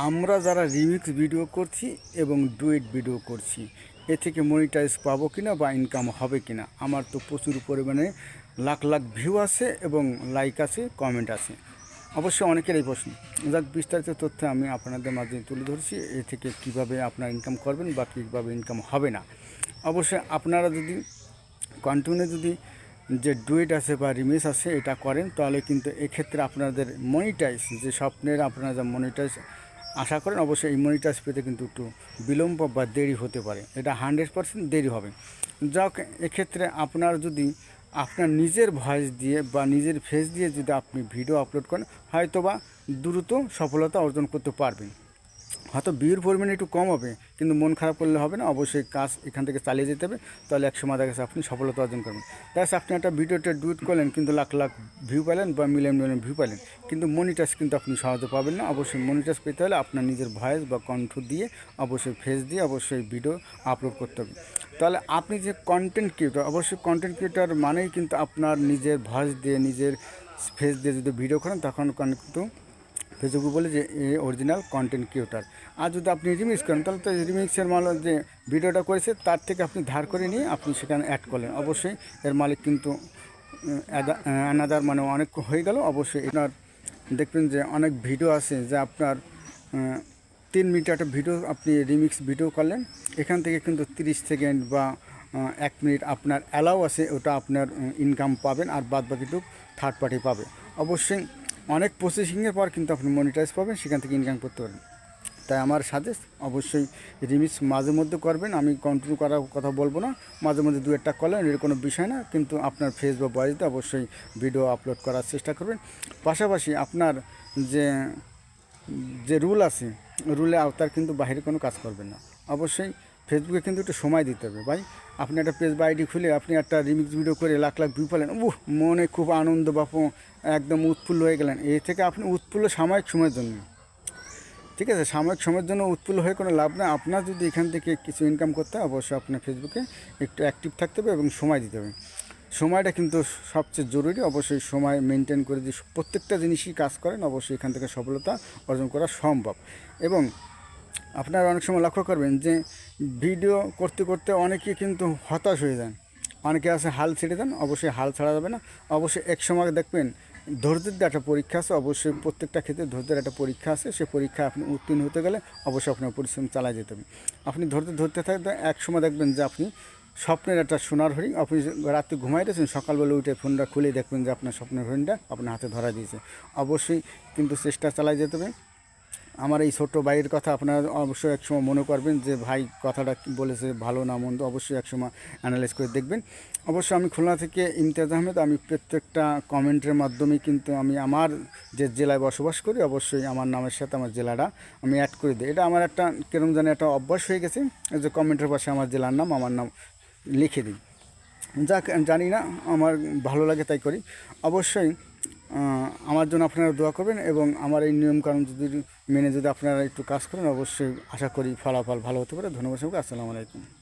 আমরা যারা remix video করছি এবং ডুয়েট ভিডিও করছি, এ থেকে মনিটাইজ পাবো কিনা বা ইনকাম হবে কিনা, আমার তো প্রচুর পরিমাণে লাখ লাখ ভিউ আছে এবং লাইক আছে কমেন্ট আছে। অবশ্যই অনেকের এই প্রশ্ন। যাক, বিস্তারিত তথ্য আমি আপনাদের মাঝে তুলে ধরছি, এ থেকে কীভাবে আপনারা ইনকাম করবেন বা কীভাবে ইনকাম হবে না। অবশ্যই আপনারা যদি কন্টিনিউ যদি যে ডুয়েট আছে বা রিমিক্স আছে, এটা করেন, তাহলে কিন্তু এক্ষেত্রে আপনাদের মনিটাইজ যে স্বপ্নের আপনারা যা মনিটাইজ আশা করেন অবশ্যই মনিটাইজ পেতে কিন্তু একটু বিলম্ব বা দেরি হতে পারে। এটা হান্ড্রেড পারসেন্ট দেরি হবে। যাক, এক্ষেত্রে আপনার যদি আপনার নিজের ভয়েস দিয়ে বা নিজের ফেস দিয়ে যদি আপনি ভিডিও আপলোড করেন, হয়তোবা দ্রুত সফলতা অর্জন করতে পারবেন। হয়তো বিয়ের পরিমাণ একটু কম হবে, কিন্তু মন খারাপ করলে হবে না, অবশ্যই কাজ এখান থেকে চালিয়ে যেতে হবে, তাহলে এক সময় দেখা আপনি সফলতা অর্জন করবেন। তাই আপনি একটা ভিডিওটা ডুইট করলেন, কিন্তু লাখ লাখ ভিউ পেলেন বা মিলিয়ন মিলিয়ন ভিউ পেলেন, কিন্তু মনিটাইজ কিন্তু আপনি সহজে পাবেন না, অবশ্যই মনিটাইজ পেতে হলে আপনার নিজের ভয়েস বা কণ্ঠ দিয়ে, অবশ্যই ফেস দিয়ে, অবশ্যই ভিডিও আপলোড করতে হবে। তাহলে আপনি যে কন্টেন্ট ক্রিয়েটর অবশ্যই কন্টেন্ট ক্রিয়েটর মানেই কিন্তু আপনার নিজের ভয়েস দিয়ে, নিজের ফেস দিয়ে যদি ভিডিও করেন, তখন কিন্তু ফেসবুকে বলে যে অরিজিনাল কন্টেন্ট ক্রিয়েটার আর যদি আপনি রিমিক্স করেন, তাহলে তো রিমিক্সের মাল যে ভিডিওটা করেছে, তার থেকে আপনি ধার করে নিয়ে আপনি সেখানে অ্যাড করলেন। অবশ্যই এর মালিক কিন্তু অ্যানাদার মানে অনেক হয়ে গেল। অবশ্যই এনার দেখবেন যে অনেক ভিডিও আছে যে আপনার তিন মিনিট একটা ভিডিও আপনি রিমিক্স ভিডিও করলেন। এখান থেকে কিন্তু তিরিশ সেকেন্ড বা এক মিনিট আপনার অ্যালাউ আছে, ওটা আপনার ইনকাম পাবেন আর বাদ বাকিটুক থার্ড পার্টি পাবে। অবশ্যই অনেক প্রসেসিংয়ের পর কিন্তু আপনি মনিটাইজ পাবেন, সেখান থেকে ইনকাম করতে পারেন তাই আমার সাজেস্ট অবশ্যই রিমিক্স মাঝে মধ্যে করবেন, আমি কন্টিনিউ করার কথা বলব না। মাঝে মধ্যে দু একটা করলেন, এর কোনো বিষয় না, কিন্তু আপনার ফেস বা বয়েসতে অবশ্যই ভিডিও আপলোড করার চেষ্টা করবেন। পাশাপাশি আপনার যে যে রুল আছে রুলে আওতার কিন্তু বাইরে কোনো কাজ করবেন না। অবশ্যই ফেসবুকে কিন্তু একটু সময় দিতে হবে। ভাই, আপনি একটা পেজ বা আইডি খুলে আপনি একটা রিমিক্স ভিডিও করে লাখ লাখ ভিউ পেলেন, উহ, মনে খুব আনন্দ, বাপু, একদম উৎফুল্ল হয়ে গেলেন। এই থেকে আপনি উৎফুল্ল সাময়িক সময়ের জন্য। ঠিক আছে, সাময়িক সময়ের জন্য উৎফুল্ল হয়ে কোনো লাভ না আপনার যদি এখান থেকে কিছু ইনকাম করতে হয়, অবশ্যই আপনার ফেসবুকে একটু অ্যাক্টিভ থাকতে হবে এবং সময় দিতে হবে। সময়টা কিন্তু সবচেয়ে জরুরি। অবশ্যই সময় মেনটেন করে যদি প্রত্যেকটা জিনিসই কাজ করেন, অবশ্যই এখান থেকে সফলতা অর্জন করা সম্ভব। এবং আপনারা অনেক সময় লক্ষ্য করবেন যে ভিডিও করতে করতে অনেকে কিন্তু হতাশ হয়ে যান। অনেকে আছে হাল ছেড়ে দেন, অবশ্যই হাল ছাড়া যাবে না। অবশ্যই এক সময় দেখবেন ধৈর্যের একটা পরীক্ষা আছে, অবশ্যই প্রত্যেকটা ক্ষেত্রে ধৈর্যের একটা পরীক্ষা আছে। সেই পরীক্ষায় আপনি উত্তীর্ণ হতে গেলে অবশ্যই আপনার পরিশ্রম চালাই যেতে হবে। আপনি ধৈর্য ধরতে থাকতে এক সময় দেখবেন যে আপনি স্বপ্নের একটা সোনার হরিণ, আপনি রাতে ঘুমাইতেছেন সকালবেলা উঠে ফোনটা খুলে দেখবেন যে আপনার স্বপ্নের হরিণটা আপনার হাতে ধরা দিয়েছে। অবশ্যই কিন্তু চেষ্টা চালাই যেতে হবে। আমার এই ছোট্ট ভাইয়ের কথা আপনারা অবশ্যই একসময় মনে করবেন যে ভাই কথাটা বলেছে, ভালো না মন্দ অবশ্যই একসময় অ্যানালাইজ করে দেখবেন। অবশ্যই আমি খুলনা থেকে ইমতিয়াজ আহমেদ, আমি প্রত্যেকটা কমেন্টের মাধ্যমে কিন্তু আমি আমার যে জেলায় বসবাস করি, অবশ্যই আমার নামের সাথে আমার জেলাটা আমি অ্যাড করে দিই। এটা আমার একটা কেরম জানি একটা অভ্যাস হয়ে গেছে যে কমেন্টের পাশে আমার জেলার নাম, আমার নাম লিখে দিই। যাক, জানি না, আমার ভালো লাগে তাই করি। অবশ্যই আমার জন্য আপনারা দোয়া করবেন এবং আমার এই নিয়মকানুন যদি মেনে যদি আপনারা একটু কাজ করেন, অবশ্যই আশা করি ফলাফল ভালো হতে পারে। ধন্যবাদ সবাইকে। আসসালামু আলাইকুম।